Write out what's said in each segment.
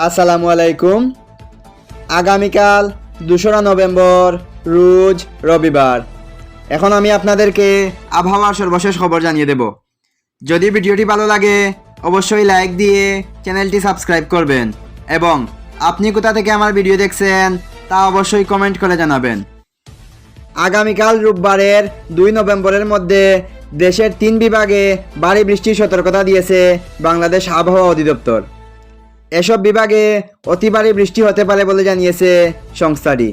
আসসালামু আলাইকুম। আগামীকাল দোসরা নভেম্বর, রোজ রবিবার। এখন আমি আপনাদেরকে আবহাওয়ার সর্বশেষ খবর জানিয়ে দেব। যদি ভিডিওটি ভালো লাগে, অবশ্যই লাইক দিয়ে চ্যানেলটি সাবস্ক্রাইব করবেন এবং আপনি কোথা থেকে আমার ভিডিও দেখছেন, তা অবশ্যই কমেন্ট করে জানাবেন। আগামীকাল রোববারের দুই নভেম্বরের মধ্যে দেশের তিন বিভাগে ভারী বৃষ্টির সতর্কতা দিয়েছে বাংলাদেশ আবহাওয়া অধিদপ্তর। এসব বিভাগে অতি ভারী বৃষ্টি হতে পারে বলে জানিয়েছে সংস্থাটি।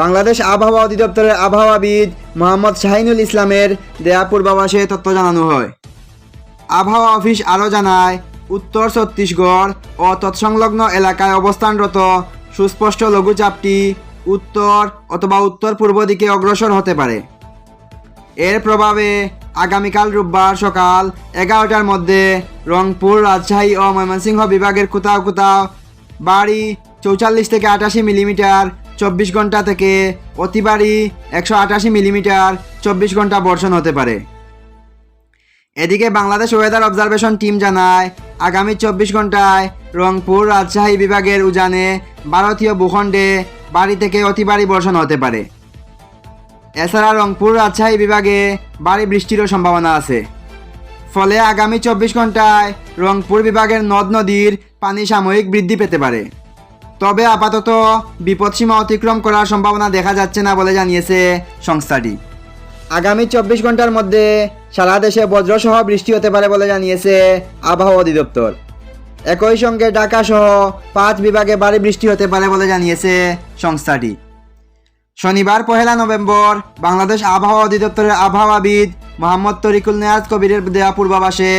বাংলাদেশ আবহাওয়া অধিদপ্তরের আবহাওয়াবিদ মোহাম্মদ শাহিনুল ইসলামের দেয়া পূর্বাভাসে তথ্য জানানো হয়। আবহাওয়া অফিস আরও জানায়, উত্তর ছত্তিশগড় ও তৎসংলগ্ন এলাকায় অবস্থানরত সুস্পষ্ট লঘুচাপটি উত্তর অথবা উত্তর পূর্ব দিকে অগ্রসর হতে পারে। এর প্রভাবে আগামীকাল রোববার সকাল এগারোটার মধ্যে রংপুর, রাজশাহী ও ময়মনসিংহ বিভাগের কোথাও কোথাও বাড়ি চৌচল্লিশ থেকে আটাশি মিলিমিটার চব্বিশ ঘণ্টা থেকে অতি বাড়ি একশো আটাশি মিলিমিটার চব্বিশ ঘণ্টা বর্ষণ হতে পারে। এদিকে বাংলাদেশ ওয়েদার অবজারভেশন টিম জানায়, আগামী চব্বিশ ঘন্টায় রংপুর, রাজশাহী বিভাগের উজানে ভারতীয় ভূখণ্ডে বাড়ি থেকে অতি ভারী বর্ষণ হতে পারে। এছাড়া রংপুর রাজশাহী বিভাগে ভারী বৃষ্টিরও সম্ভাবনা আছে। ফলে আগামী চব্বিশ ঘন্টায় রংপুর বিভাগের নদ নদীর পানি সাময়িক বৃদ্ধি পেতে পারে। তবে আপাতত বিপদসীমা অতিক্রম করার সম্ভাবনা দেখা যাচ্ছে না বলে জানিয়েছে সংস্থাটি। আগামী চব্বিশ ঘণ্টার মধ্যে সারা দেশে বজ্রসহ বৃষ্টি হতে পারে বলে জানিয়েছে আবহাওয়া অধিদপ্তর। একই সঙ্গে ঢাকা সহ পাঁচ বিভাগে ভারী বৃষ্টি হতে পারে বলে জানিয়েছে সংস্থাটি। শনিবার, পহেলা নভেম্বর, বাংলাদেশ আবহাওয়া অধিদপ্তরের আবহাওয়াবিদ মোহাম্মদ তরিকুল নেয়াজ কবিরের দেওয়া পূর্বাভাসে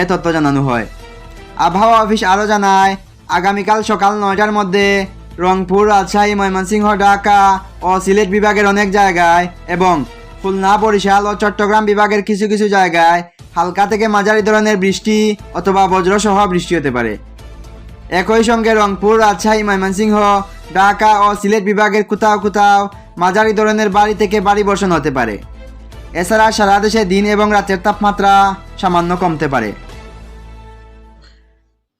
এ তথ্য জানানো হয়। আবহাওয়া অফিস আরও জানায়, আগামীকাল সকাল নয়টার মধ্যে রংপুর, রাজশাহী, ময়মনসিংহ, ঢাকা ও সিলেট বিভাগের অনেক জায়গায় এবং খুলনা, বরিশাল ও চট্টগ্রাম বিভাগের কিছু কিছু জায়গায় হালকা থেকে মাঝারি ধরনের বৃষ্টি অথবা বজ্রসহ বৃষ্টি হতে পারে। একই সঙ্গে রংপুর, রাজশাহী, ময়মনসিংহ, ঢাকা ও সিলেট বিভাগের কোথাও কোথাও মাঝারি ধরনের বাড়ি থেকে বাড়ি বর্ষণ হতে পারে। এছাড়া সারা দেশে দিন এবং রাতের তাপমাত্রা সামান্য কমতে পারে।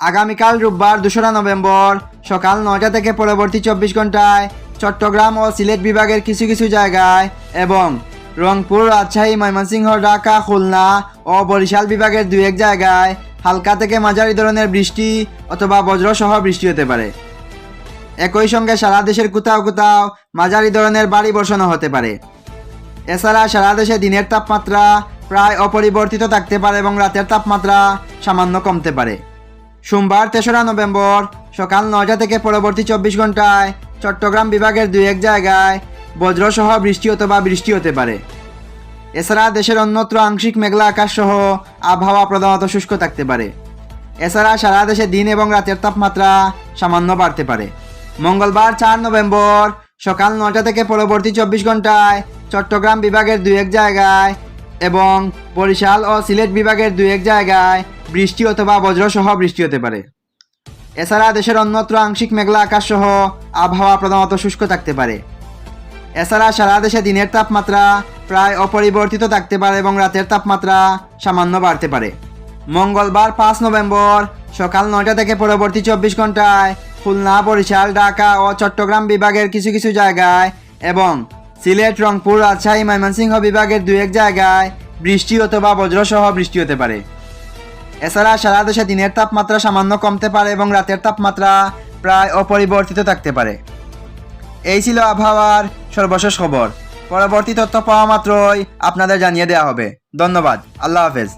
আগামীকাল রোববার দোসরা নভেম্বর সকাল নয়টা থেকে পরবর্তী চব্বিশ ঘন্টায় চট্টগ্রাম ও সিলেট বিভাগের কিছু কিছু জায়গায় এবং রংপুর, রাজশাহী, ময়মনসিংহ, ঢাকা, খুলনা ও বরিশাল বিভাগের দু এক জায়গায় হালকা থেকে মাঝারি ধরনের বৃষ্টি অথবা বজ্রসহ বৃষ্টি হতে পারে। একই সঙ্গে সারা দেশের কোথাও কোথাও মাঝারি ধরনের বাড়ি বর্ষণও হতে পারে। এছাড়া সারা দেশে দিনের তাপমাত্রা প্রায় অপরিবর্তিত থাকতে পারে এবং রাতের তাপমাত্রা সামান্য কমতে পারে। সোমবার তেসরা নভেম্বর সকাল নয়টা থেকে পরবর্তী চব্বিশ ঘন্টায় চট্টগ্রাম বিভাগের দুই এক জায়গায় বজ্রসহ বৃষ্টি অথবা বৃষ্টি হতে পারে। এছাড়া দেশের অন্যত্র আংশিক মেঘলা আকাশ সহ আবহাওয়া প্রধানত শুষ্ক থাকতে পারে। এছাড়া সারা দেশে দিন এবং রাতের তাপমাত্রা সামান্য বাড়তে পারে। মঙ্গলবার চার নভেম্বর সকাল নটা থেকে পরবর্তী চব্বিশ ঘন্টায় চট্টগ্রাম বিভাগের দুই এক জায়গায় এবং বরিশাল ও সিলেট বিভাগের দুই এক জায়গায় বৃষ্টি অথবা বজ্রসহ বৃষ্টি হতে পারে। এছাড়া দেশের অন্যত্র আংশিক মেঘলা আকাশ সহ আবহাওয়া প্রধানত শুষ্ক থাকতে পারে। এছাড়া সারা দেশে দিনের তাপমাত্রা প্রায় অপরিবর্তিত থাকতে পারে এবং রাতের তাপমাত্রা সামান্য বাড়তে পারে। মঙ্গলবার পাঁচ নভেম্বর সকাল নয়টা থেকে পরবর্তী চব্বিশ ঘন্টায় খুলনা, বরিশাল, ঢাকা ও চট্টগ্রাম বিভাগের কিছু কিছু জায়গায় এবং সিলেট, রংপুর, রাজশাহী, ময়মনসিংহ বিভাগের দু এক জায়গায় বৃষ্টি অথবা বজ্রসহ বৃষ্টি হতে পারে। এছাড়া সারা দেশে দিনের তাপমাত্রা সামান্য কমতে পারে এবং রাতের তাপমাত্রা প্রায় অপরিবর্তিত থাকতে পারে। এই ছিল আবহাওয়ার সর্বশেষ খবর। পরবর্তী তথ্য পাওয়া মাত্রই আপনাদের জানিয়ে দেওয়া হবে। ধন্যবাদ। আল্লাহ হাফেজ।